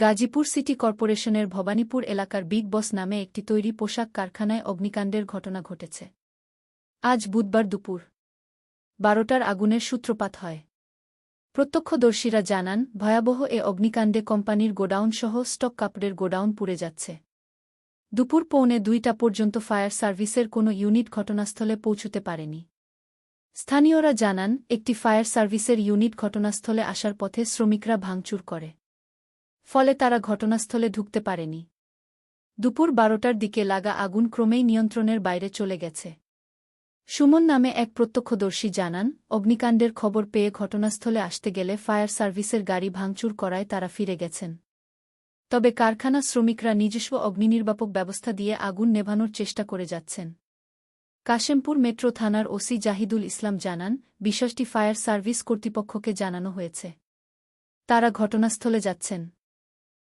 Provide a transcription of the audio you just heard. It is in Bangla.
গাজীপুর সিটি কর্পোরেশনের ভবানীপুর এলাকার বিগ বস নামে একটি তৈরি পোশাক কারখানায় অগ্নিকাণ্ডের ঘটনা ঘটেছে। আজ বুধবার দুপুর বারোটার আগুনের সূত্রপাত হয়। প্রত্যক্ষদর্শীরা জানান, ভয়াবহ এ অগ্নিকাণ্ডে কোম্পানির গোডাউনসহ স্টক কাপড়ের গোডাউন পুড়ে যাচ্ছে। দুপুর পৌনে দুইটা পর্যন্ত ফায়ার সার্ভিসের কোনো ইউনিট ঘটনাস্থলে পৌঁছতে পারেনি। স্থানীয়রা জানান, একটি ফায়ার সার্ভিসের ইউনিট ঘটনাস্থলে আসার পথে শ্রমিকরা ভাঙচুর করে। ফলে তারা ঘটনাস্থলে ঢুকতে পারেনি। দুপুর বারোটার দিকে লাগা আগুন ক্রমেই নিয়ন্ত্রণের বাইরে চলে গেছে। সুমন নামে এক প্রত্যক্ষদর্শী জানান, অগ্নিকাণ্ডের খবর পেয়ে ঘটনাস্থলে আসতে গেলে ফায়ার সার্ভিসের গাড়ি ভাঙচুর করায় তারা ফিরে গেছেন। তবে কারখানা শ্রমিকরা নিজস্ব অগ্নিনির্বাপক ব্যবস্থা দিয়ে আগুন নেভানোর চেষ্টা করে যাচ্ছেন। কাশেমপুর মেট্রো থানার ওসি জাহিদুল ইসলাম জানান বিষয়টি ফায়ার সার্ভিস কর্তৃপক্ষকে জানানো হয়েছে। তারা ঘটনাস্থলে যাচ্ছেন।